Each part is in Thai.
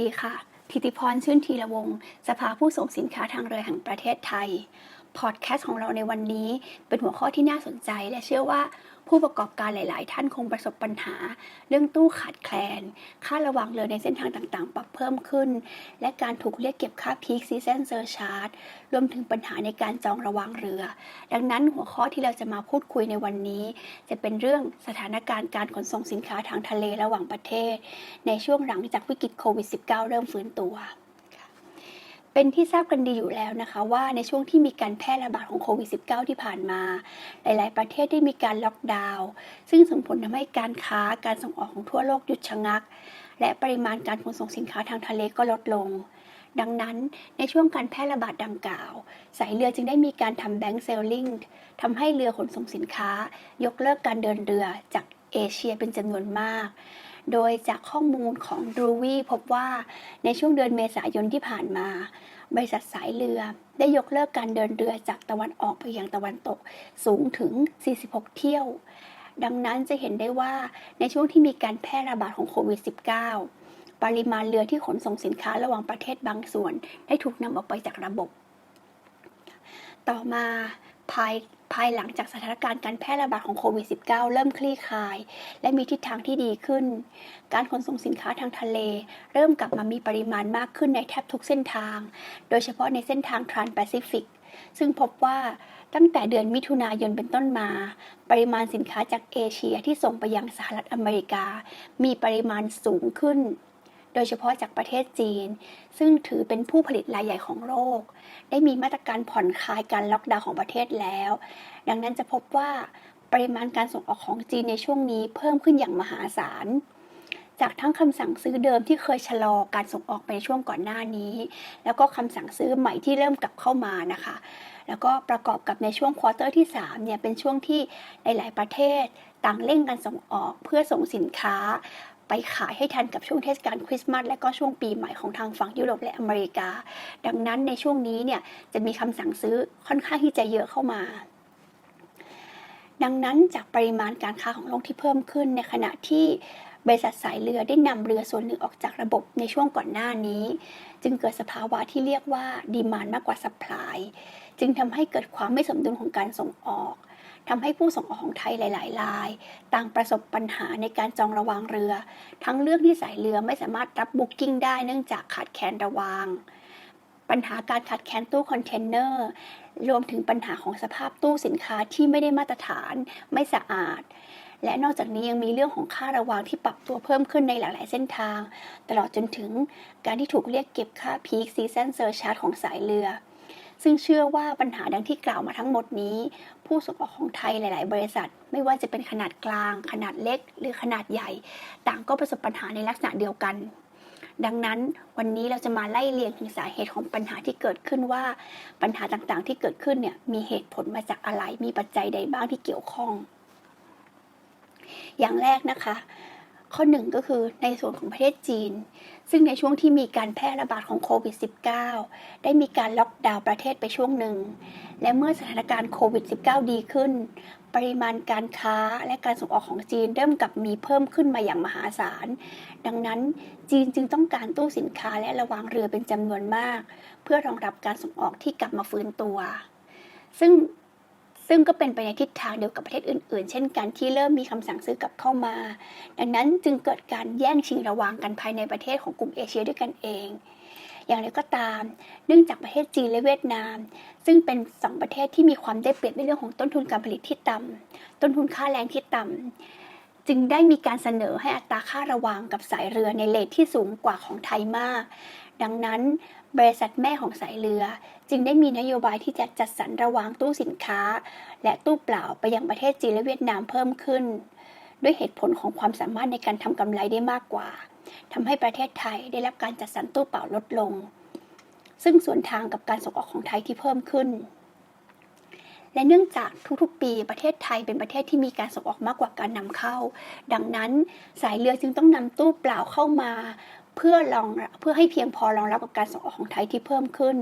ดีค่ะ ทิติพรชื่นทีละวงสภาผู้ส่งสินค้าทางเรือแห่งประเทศไทย พอดแคสต์ของเราในวันนี้เป็นหัวข้อที่น่าสนใจ และเชื่อว่า ผู้ประกอบการหลาย ๆ ท่านคงประสบปัญหา เรื่องตู้ขาดแคลน ค่าระวังเรือในเส้นทางต่าง ๆ ปรับเพิ่มขึ้น และการถูกเรียกเก็บค่าพีคซีเซนเซอร์ชาร์จรวมถึงปัญหาในการจองระวังเรือ ดังนั้นหัวข้อที่เราจะมาพูดคุยในวันนี้ จะเป็นเรื่องสถานการณ์การขนส่งสินค้าทางทะเลระหว่างประเทศ ในช่วงหลังจากวิกฤตโควิด -19 เริ่มฟื้นตัว เป็นที่ทราบกันดีอยู่แล้วนะคะ ว่าในช่วงที่มีการแพร่ระบาดของโควิด -19 ที่ผ่านมา หลาย ๆ ประเทศได้มีการล็อกดาวน์ซึ่งส่งผลทำให้การค้าการส่งออกของทั่วโลกหยุดชะงัก และปริมาณการขนส่งสินค้าทางทะเลก็ลดลง ดังนั้นในช่วงการแพร่ระบาดดังกล่าว สายเรือจึงได้มีการทำแบงก์เซลลิงทำให้เรือขนส่งสินค้า ยกเลิกการเดินเรือจากเอเชียเป็นจำนวนมาก โดยจากข้อมูลของดรูวีพบว่าในช่วงเดือนเมษายนที่ผ่านมา บริษัทสายเรือได้ยกเลิกการเดินเรือจากตะวันออกไปยังตะวันตกสูงถึง 46 เที่ยว ดังนั้นจะเห็นได้ว่าในช่วงที่มีการแพร่ระบาดของโควิด -19 ปริมาณเรือที่ขนส่งสินค้าระหว่างประเทศบางส่วน ได้ถูกนำออกไปจากระบบ ต่อมาภาย ภายหลังจากสถานการณ์การแพร่ระบาดของโควิด -19 เริ่มคลี่คลาย และมีทิศทางที่ดีขึ้น การขนส่งสินค้าทางทะเล เริ่มกลับมามีปริมาณมากขึ้นในแทบทุกเส้นทาง โดยเฉพาะในเส้นทางทรานแปซิฟิกซึ่งพบว่าตั้งแต่เดือนมิถุนายนเป็นต้นมา ปริมาณสินค้าจากเอเชียที่ส่งไปยังสหรัฐอเมริกา มีปริมาณสูงขึ้น โดยเฉพาะจากประเทศจีน ซึ่งถือเป็นผู้ผลิตรายใหญ่ของโลก ได้มีมาตรการผ่อนคลายการล็อกดาวน์ของประเทศแล้ว ดังนั้นจะพบว่าปริมาณการส่งออกของจีนในช่วงนี้เพิ่มขึ้นอย่างมหาศาล จากทั้งคำสั่งซื้อเดิมที่เคยชะลอการส่งออกไปในช่วงก่อนหน้านี้ แล้วก็คำสั่งซื้อใหม่ที่เริ่มกลับเข้ามานะคะ แล้วก็ประกอบกับในช่วงควอเตอร์ที่3เนี่ยเป็นช่วงที่หลาย ๆ ประเทศต่างเร่งการส่งออกเพื่อส่งสินค้า ไปขายให้ทันกับช่วงเทศกาลคริสต์มาสและก็ช่วงปีใหม่ของทางฝั่งยุโรปและอเมริกา ดังนั้นในช่วงนี้เนี่ยจะมีคำสั่งซื้อค่อนข้างที่จะเยอะเข้ามาดังนั้นจากปริมาณการค้าของโลกที่เพิ่มขึ้นในขณะที่บริษัทสายเรือได้นำเรือส่วนหนึ่งออกจากระบบในช่วงก่อนหน้านี้ จึงเกิดสภาวะที่เรียกว่าดีมานมากกว่าสัพพลายจึงทำให้เกิดความไม่สมดุลของการส่งออก ทำให้ผู้ส่งออกของไทยหลายๆราย ต่างประสบปัญหาในการจองระวางเรือ ทั้งเรื่องที่สายเรือไม่สามารถรับบุ๊กิ้งได้เนื่องจากขาดแคลนระวาง ปัญหาการขาดแคลนตู้คอนเทนเนอร์รวมถึงปัญหาของสภาพตู้สินค้าที่ไม่ได้มาตรฐานไม่สะอาดและนอกจากนี้ยังมีเรื่องของค่าระวางที่ปรับตัวเพิ่มขึ้นในหลาย ๆ เส้นทาง ตลอดจนถึงการที่ถูกเรียกเก็บค่าพีคซีซันเซอร์ชาร์จของสายเรือ ซึ่งเชื่อว่าปัญหาดังที่กล่าวมาทั้งหมดนี้ ผู้ส่งออกของไทยหลาย ๆ บริษัท ไม่ว่าจะเป็นขนาดกลาง ขนาดเล็ก หรือขนาดใหญ่ ต่างก็ประสบปัญหาในลักษณะเดียวกัน ดังนั้นวันนี้เราจะมาไล่เรียงถึงสาเหตุของปัญหาที่เกิดขึ้นว่า ปัญหาต่างๆ ที่เกิดขึ้นเนี่ยมีเหตุผลมาจากอะไร มีปัจจัยใดบ้างที่เกี่ยวข้อง อย่างแรกนะคะ ข้อหนึ่งก็คือในส่วนของประเทศจีน ซึ่งในช่วงที่มีการแพร่ระบาดของโควิด -19 ได้มีการล็อกดาวน์ประเทศไปช่วงหนึ่ง และเมื่อสถานการณ์โควิด -19 ดีขึ้น ปริมาณการค้าและการส่งออกของจีนเริ่มกลับมีเพิ่มขึ้นมาอย่างมหาศาล ดังนั้นจีนจึงต้องการตู้สินค้าและระวางเรือเป็นจำนวนมาก เพื่อรองรับการส่งออกที่กลับมาฟื้นตัว ซึ่ง ซึ่งก็เป็นไปในทิศทางเดียวกับประเทศอื่น ๆ เช่นกันที่เริ่มมีคำสั่งซื้อกลับเข้ามา ดังนั้นจึงเกิดการแย่งชิงระวางกันภายในประเทศของกลุ่มเอเชียด้วยกันเอง อย่างไรก็ตาม เนื่องจากประเทศจีนและเวียดนาม ซึ่งเป็นสองประเทศที่มีความได้เปรียบในเรื่องของต้นทุนการผลิตที่ต่ำต้นทุนค่าแรงที่ต่ำจึงได้มีการเสนอให้อัตราค่าระวางกับสายเรือในเลทที่สูงกว่าของไทยมาก ดังนั้น บริษัทแม่ของสายเรือ จึงได้มีนโยบายที่จะจัดสรรระวางตู้สินค้า และตู้เปล่าไปยังประเทศจีนและเวียดนามเพิ่มขึ้น ด้วยเหตุผลของความสามารถในการทำกำไรได้มากกว่าทำให้ประเทศไทยได้รับการจัดสรรตู้เปล่าลดลง ซึ่งส่วนทางกับการส่งออกของไทยที่เพิ่มขึ้น และเนื่องจากทุกๆ ปีประเทศไทยเป็นประเทศที่มีการส่งออกมากกว่าการนำเข้า ดังนั้นสายเรือจึงต้องนำตู้เปล่าเข้ามา เพื่อรองเพื่อให้เพียงพอรองรับกับการส่งออกของไทยที่เพิ่มขึ้น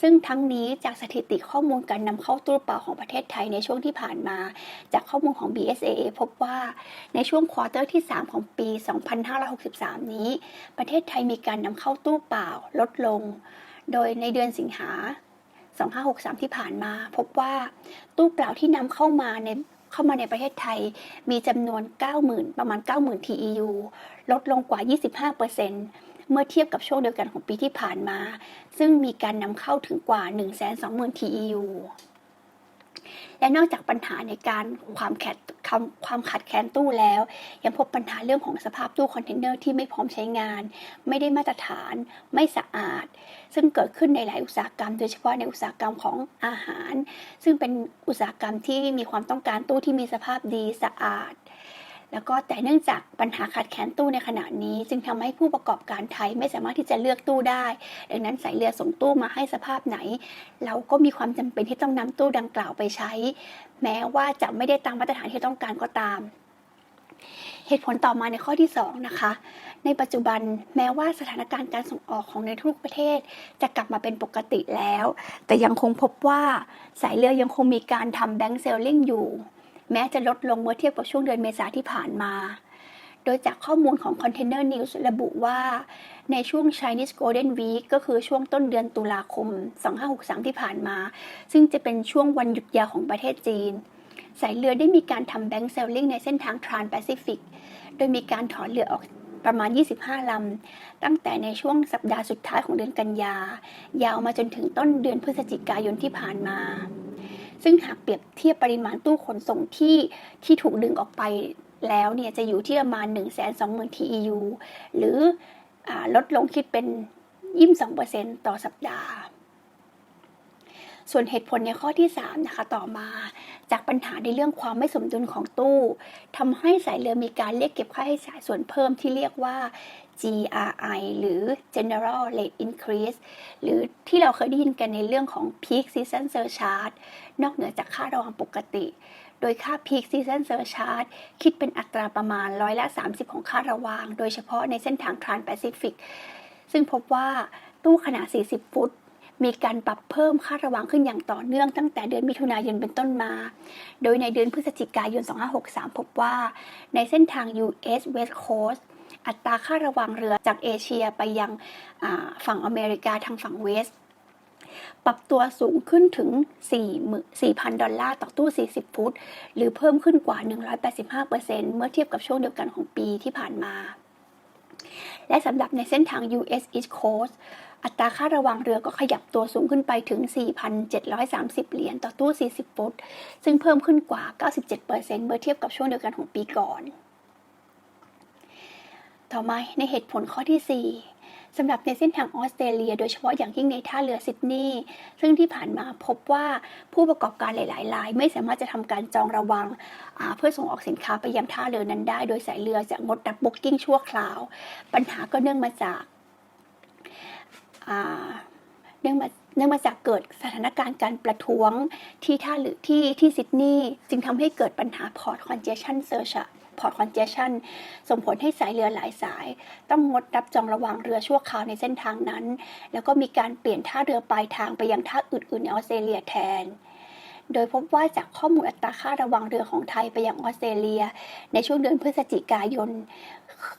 ซึ่งทั้งนี้จากสถิติข้อมูลการนำเข้าตู้เปล่าของประเทศไทยในช่วงที่ผ่านมา จากข้อมูลของ BSAA พบว่าในช่วงควอเตอร์ที่ 3 ของปี 2563 นี้ ประเทศไทยมีการนำเข้าตู้เปล่าลดลง โดยในเดือนสิงหา2563 ที่ผ่านมา พบว่าตู้เปล่าที่นำเข้ามาใน เข้ามาในประเทศไทยมีจำนวน 90,000 ประมาณ 90,000 TEU ลดลงกว่า 25%เมื่อเทียบกับช่วงเดียวกันของปีที่ผ่านมา ซึ่งมีการนำเข้าถึงกว่า 120,000 TEU และนอกจากปัญหาในการความแขดความขัดแคลนตู้แล้ว ยังพบปัญหาเรื่องของสภาพตู้คอนเทนเนอร์ที่ไม่พร้อมใช้งาน ไม่ได้มาตรฐาน ไม่สะอาด ซึ่งเกิดขึ้นในหลายอุตสาหกรรม โดยเฉพาะในอุตสาหกรรมของอาหาร ซึ่งเป็นอุตสาหกรรมที่มีความต้องการตู้ที่มีสภาพดีสะอาด แล้วก็แต่เนื่องจากปัญหาขาดแคลนตู้ในขณะนี้ จึงทำให้ผู้ประกอบการไทยไม่สามารถที่จะเลือกตู้ได้ ดังนั้นสายเรือส่งตู้มาให้สภาพไหน เราก็มีความจำเป็นที่ต้องนำตู้ดังกล่าวไปใช้ แม้ว่าจะไม่ได้ตามมาตรฐานที่ต้องการก็ตามเหตุผลต่อมาในข้อที่ 2 นะคะ ในปัจจุบันแม้ว่าสถานการณ์การส่งออกของในทุกประเทศ จะกลับมาเป็นปกติแล้ว แต่ยังคงพบว่าสายเรือยังคงมีการทำแบงก์เซลลิงอยู่ แม้จะลดลงเมื่อเทียบกับช่วงเดือนเมษาที่ผ่านมา โดยจากข้อมูลของ Container News ระบุว่าในช่วง Chinese Golden Week ก็คือช่วงต้นเดือนตุลาคม 2563 ที่ผ่านมา ซึ่งจะเป็นช่วงวันหยุดยาวของประเทศจีน สายเรือได้มีการทำแบงก์เซลลิงในเส้นทาง Trans-Pacific โดยมีการถอนเรือออกประมาณ 25 ลำ ตั้งแต่ในช่วงสัปดาห์สุดท้ายของเดือนกันยา ยาวมาจนถึงต้นเดือนพฤศจิกายนที่ผ่านมา ซึ่งหากเปรียบเทียบปริมาณตู้ขนส่งที่ที่ถูกดึงออกไปแล้วเนี่ยจะอยู่ที่ประมาณ 120,000 TEU หรืออลดลงคิดเป็น 22%ต่อสัปดาห์ ส่วนเหตุผลในข้อที่ 3 นะคะต่อมา จากปัญหาในเรื่องความไม่สมดุลของตู้ทำให้สายเรือมีการเรียกเก็บค่าใช้จ่ายส่วนเพิ่มที่เรียกว่า GRI หรือ General Rate Increase หรือที่เราเคยได้ยินกันในเรื่องของ Peak Season Surcharge นอกเหนือจากค่าระวังปกติ โดยค่า Peak Season Surcharge คิดเป็นอัตราประมาณร้อยละ 30 ของค่าระวาง โดยเฉพาะในเส้นทาง Trans-Pacific ซึ่งพบว่าตู้ขนาด 40 ฟุตมีการปรับเพิ่มค่าระวางขึ้นอย่างต่อเนื่องตั้งแต่เดือนมิถุนายนเป็นต้นมา โดยในเดือนพฤศจิกายน 2563 พบว่า ในเส้นทาง US West Coast อัตราค่าระวางเรือจากเอเชียไปยังฝั่งอเมริกาทางฝั่งเวส ปรับตัวสูงขึ้นถึง 4,000 ดอลลาร์ต่อตู้ 40 ฟุต หรือเพิ่มขึ้นกว่า 185%เมื่อเทียบกับช่วงเดียวกันของปีที่ผ่านมา และสำหรับในเส้นทาง US East Coast อัตราค่าระวังเรือก็ขยับตัวสูงขึ้นไปถึง 4,730 เหรียญต่อตู้ 40 ฟุต ซึ่งเพิ่มขึ้นกว่า 97%เมื่อเทียบกับช่วงเดียวกันของปีก่อน ต่อมาในเหตุผลข้อที่ 4สำหรับในเส้นทางออสเตรเลีย โดยเฉพาะอย่างยิ่งในท่าเรือซิดนีย์ซึ่งที่ผ่านมาพบว่าผู้ประกอบการหลายๆรายไม่สามารถจะทำการจองระวัง เพื่อส่งออกสินค้าไปยังท่าเรือนั้นได้ โดยสายเรือจะงดรับบุ๊กิ้งชั่วคราว ปัญหาก็เนื่องมาจากเนื่องมาเนื่องมาจากเกิดสถานการณ์การประท้วงที่ท่าหรือที่ที่ซิดนีย์จึงทำให้เกิดปัญหาพอร์ตคอนเจชันเซอร์ช พอร์ตคอนเจชันส่งผลให้สายเรือหลายสาย ต้องงดรับจองระวางเรือชั่วคราวในเส้นทางนั้น แล้วก็มีการเปลี่ยนท่าเรือปลายทางไปยังท่าอื่นๆในออสเตรเลียแทนโดยพบว่าจากข้อมูลอัตราค่าระวังเรือของไทยไปยังออสเตรเลีย ในช่วงเดือนพฤศจิกายน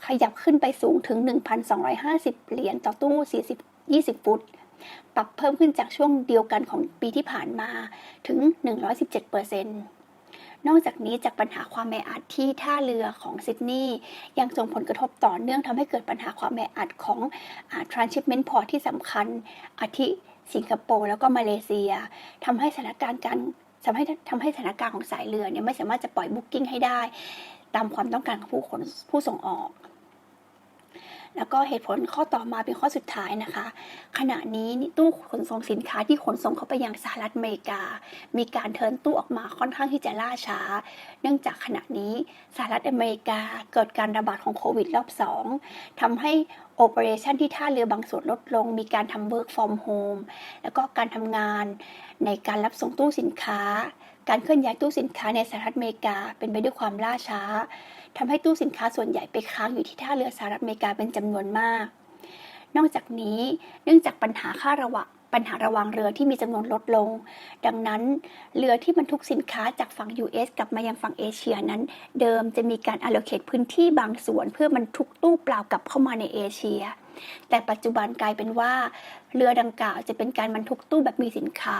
ขยับขึ้นไปสูงถึง 1,250 เหรียญต่อตู้ 40 20 ฟุต ปรับเพิ่มขึ้นจากช่วงเดียวกันของปีที่ผ่านมาถึง 117%น นอกจากนี้จากปัญหาความแออัดที่ท่าเรือของซิดนีย์ยังส่งผลกระทบต่อเนื่องทำให้เกิดปัญหาความแออัดของอ transshipment port ที่สำคัญอาทิสิงคโปร์แล้วก็มาเลเซียทำให้สถานการณ์การทำให้ทำให้สถานการณ์ของสายเรือเนี่ยไม่สามารถจะปล่อยบุ๊กิ้งให้ได้ ตามความต้องการของผู้ขนผู้ส่งออก แล้วก็เหตุผลข้อต่อมาเป็นข้อสุดท้ายนะคะ ขณะนี้ตู้ขนส่งสินค้าที่ขนส่งเข้าไปยังสหรัฐอเมริกา มีการเทินตู้ออกมาค่อนข้างที่จะล่าช้า เนื่องจากขณะนี้สหรัฐอเมริกาเกิดการระบาดของโควิดรอบ 2ทำให้โอเปอเรชันที่ท่าเรือบางส่วนลดลง มีการทำ work from home แล้วก็การทำงานในการรับส่งตู้สินค้า การเคลื่อนย้ายตู้สินค้าในสหรัฐอเมริกาเป็นไปด้วยความล่าช้าทำให้ตู้สินค้าส่วนใหญ่ไปค้างอยู่ที่ท่าเรือสหรัฐอเมริกาเป็นจำนวนมาก นอกจากนี้เนื่องจากปัญหาค่าระวะปัญหาระวางเรือที่มีจำนวนลดลง ดังนั้น เรือที่บรรทุกสินค้าจากฝั่ง US กลับมายังฝั่งเอเชียนั้น เดิมจะมีการ allocate พื้นที่บางส่วน เพื่อบรรทุกตู้เปล่ากลับเข้ามาในเอเชีย แต่ปัจจุบันกลายเป็นว่า เรือดังกล่าวจะเป็นการบรรทุกตู้แบบมีสินค้า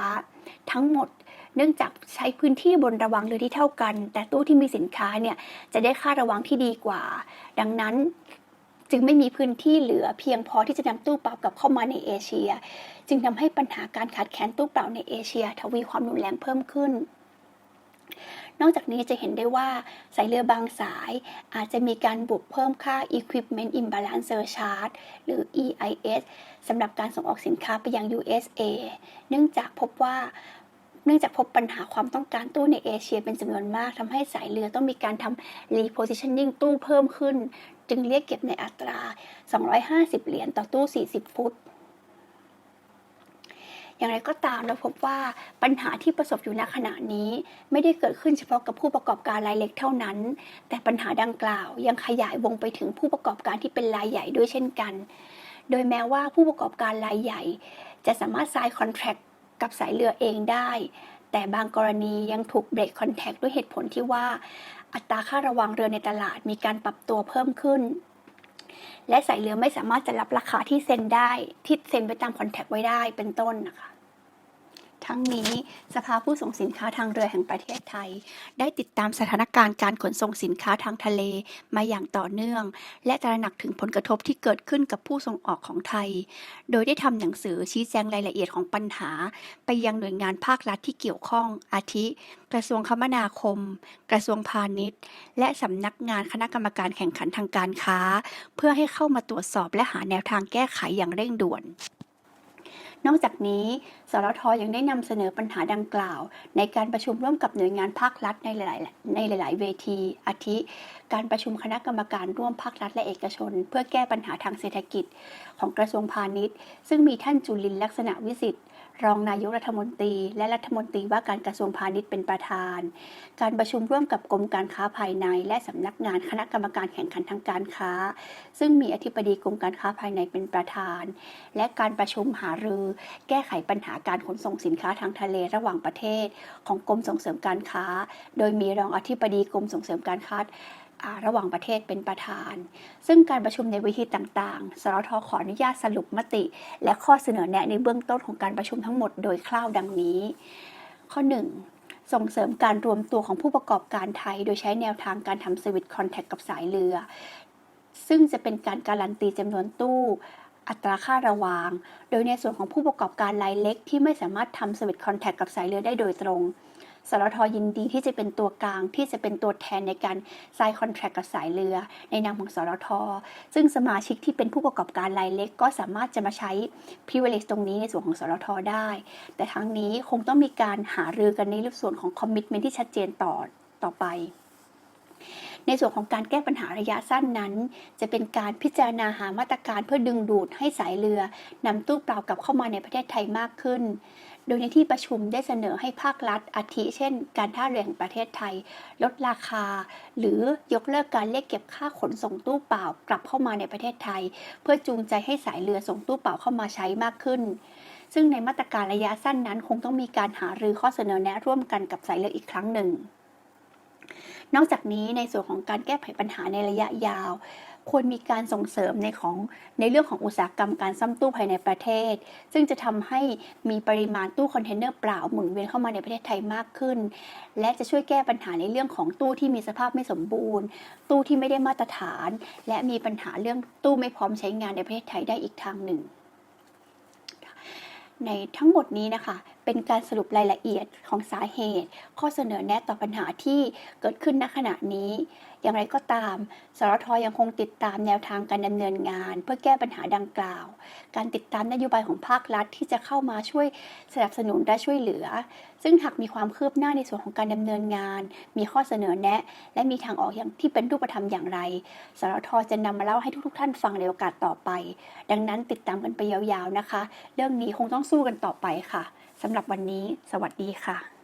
ทั้งหมด เนื่องจากใช้พื้นที่บนระวังเรือที่เท่ากัน แต่ตู้ที่มีสินค้าเนี่ยจะได้ค่าระวังที่ดีกว่า ดังนั้นจึงไม่มีพื้นที่เหลือเพียงพอที่จะนำตู้เปล่ากลับเข้ามาในเอเชีย จึงทำให้ปัญหาการขาดแคลนตู้เปล่าในเอเชีย ทวีความรุนแรงเพิ่มขึ้น นอกจากนี้จะเห็นได้ว่าสายเรือบางสายอาจจะมีการบวกเพิ่มค่า Equipment Imbalance Surcharge หรือ EIS สำหรับการส่งออกสินค้าไปยัง USA เนื่องจากพบว่า เนื่องจากพบปัญหาความต้องการตู้ในเอเชียเป็นจำนวนมากทำให้สายเรือต้องมีการทำ repositioning ตู้เพิ่มขึ้น จึงเรียกเก็บในอัตรา 250 เหรียญต่อตู้ 40 ฟุตอย่างไรก็ตามเราพบว่าปัญหาที่ประสบอยู่ณขณะนี้ ไม่ได้เกิดขึ้นเฉพาะกับผู้ประกอบการรายเล็กเท่านั้น แต่ปัญหาดังกล่าวยังขยายวงไปถึงผู้ประกอบการที่เป็นรายใหญ่ด้วยเช่นกัน โดยแม้ว่าผู้ประกอบการรายใหญ่ จะสามารถ sign contract กับสายเรือเองได้ แต่บางกรณียังถูกเบรกคอนแทคด้วยเหตุผลที่ว่า อัตราค่าระวังเรือในตลาดมีการปรับตัวเพิ่มขึ้น และสายเรือไม่สามารถจะรับราคาที่เซ็นได้ที่เซ็นไปตามคอนแทคไว้ได้เป็นต้นนะคะ ทั้งนี้สภาผู้ส่งสินค้าทางเรือแห่งประเทศไทย ได้ติดตามสถานการณ์การขนส่งสินค้าทางทะเลมาอย่างต่อเนื่อง และตระหนักถึงผลกระทบที่เกิดขึ้นกับผู้ส่งออกของไทย โดยได้ทำหนังสือชี้แจงรายละเอียดของปัญหา ไปยังหน่วยงานภาครัฐที่เกี่ยวข้อง อาทิ กระทรวงคมนาคม กระทรวงพาณิชย์ และสำนักงานคณะกรรมการแข่งขันทางการค้า เพื่อให้เข้ามาตรวจสอบและหาแนวทางแก้ไขอย่างเร่งด่วน นอกจากนี้ สรทยังได้นำเสนอปัญหาดังกล่าว ในการประชุมร่วมกับหน่วยงานภาครัฐในหลายๆในหลาย ๆ เวที อาทิ การประชุมคณะกรรมการร่วมภาครัฐและเอกชน เพื่อแก้ปัญหาทางเศรษฐกิจของกระทรวงพาณิชย์ ซึ่งมีท่านจุลินลักษณะวิสิทธิ์ รองนายกรัฐมนตรี และรัฐมนตรีว่าการกระทรวงพาณิชย์เป็นประธาน การประชุมร่วมกับกรมการค้าภายใน และสำนักงานคณะกรรมการแข่งขันทางการค้า ซึ่งมีอธิบดีกรมการค้าภายในเป็นประธาน และการประชุมหารือ แก้ไขปัญหาการขนส่งสินค้าทางทะเลระหว่างประเทศ ของกรมส่งเสริมการค้า โดยมีรองอธิบดีกรมส่งเสริมการค้าอ่า ระหว่างประเทศเป็นประธาน ซึ่งการประชุมในเวทีต่างๆ สรทขออนุญาตสรุปมติ และข้อเสนอแนะในเบื้องต้นของการประชุมทั้งหมดโดยคร่าวดังนี้ ข้อ 1. ส่งเสริมการรวมตัวของผู้ประกอบการไทย โดยใช้แนวทางการทำสวิตคอนแทคกับสายเรือ ซึ่งจะเป็นการการันตีจำนวนตู้อัตราค่าระวาง โดยในส่วนของผู้ประกอบการรายเล็กที่ไม่สามารถทำสวิตคอนแทคกับสายเรือได้โดยตรง สรทยินดีที่จะเป็นตัวกลางที่จะเป็นตัวแทนในการไซน์คอนแทคกับสายเรือ ในนามของสรทซึ่งสมาชิกที่เป็นผู้ประกอบการรายเล็ก ก็สามารถจะมาใช้ privilege ตรงนี้ในส่วนของสรทได้ แต่ทั้งนี้คงต้องมีการหารือกันในรูปส่วนของคอมมิชเมนที่ชัดเจนต่อต่อไปในส่วนของการแก้ปัญหาระยะสั้นนั้น จะเป็นการพิจารณาหามาตรการเพื่อดึงดูดให้สายเรือนำตู้เปล่ากลับเข้ามาในประเทศไทยมากขึ้น โดยในที่ประชุมได้เสนอให้ภาครัฐอาทิเช่น การท่าเรือแห่งประเทศไทย ลดราคา หรือยกเลิกการเรียกเก็บค่าขนส่งตู้เปล่ากลับเข้ามาในประเทศไทย เพื่อจูงใจให้สายเรือส่งตู้เปล่าเข้ามาใช้มากขึ้น ซึ่งในมาตรการระยะสั้นนั้นคงต้องมีการหารือข้อเสนอแนะร่วมกันกับสายเรืออีกครั้งหนึ่งนอกจากนี้ในส่วนของการแก้ไขปัญหาในระยะยาว ควรมีการส่งเสริมในของในเรื่องของอุตสาหกรรมการซ่อมตู้ภายในประเทศ ซึ่งจะทำให้มีปริมาณตู้คอนเทนเนอร์เปล่าหมุนเวียนเข้ามาในประเทศไทยมากขึ้น และจะช่วยแก้ปัญหาในเรื่องของตู้ที่มีสภาพไม่สมบูรณ์ ตู้ที่ไม่ได้มาตรฐาน และมีปัญหาเรื่องตู้ไม่พร้อมใช้งานในประเทศไทยได้อีกทางหนึ่งในทั้งหมดนี้นะคะ เป็นการสรุปรายละเอียดของสาเหตุ ข้อเสนอแนะต่อปัญหาที่เกิดขึ้นณขณะนี้ อย่างไรก็ตาม สรทยังคงติดตามแนวทางการดำเนินงาน เพื่อแก้ปัญหาดังกล่าว การติดตามนโยบายของภาครัฐที่จะเข้ามาช่วยสนับสนุนและช่วยเหลือ ซึ่งหากมีความคืบหน้าในส่วนของการดำเนินงาน มีข้อเสนอแนะ และมีทางออกอย่างที่เป็นรูปธรรมอย่างไร สรทจะนำมาเล่าให้ทุกๆ ท่านฟังในโอกาสต่อไป ดังนั้นติดตามกันไปยาวๆนะคะ เรื่องนี้คงต้องสู้กันต่อไปค่ะสำหรับวันนี้ สวัสดีค่ะ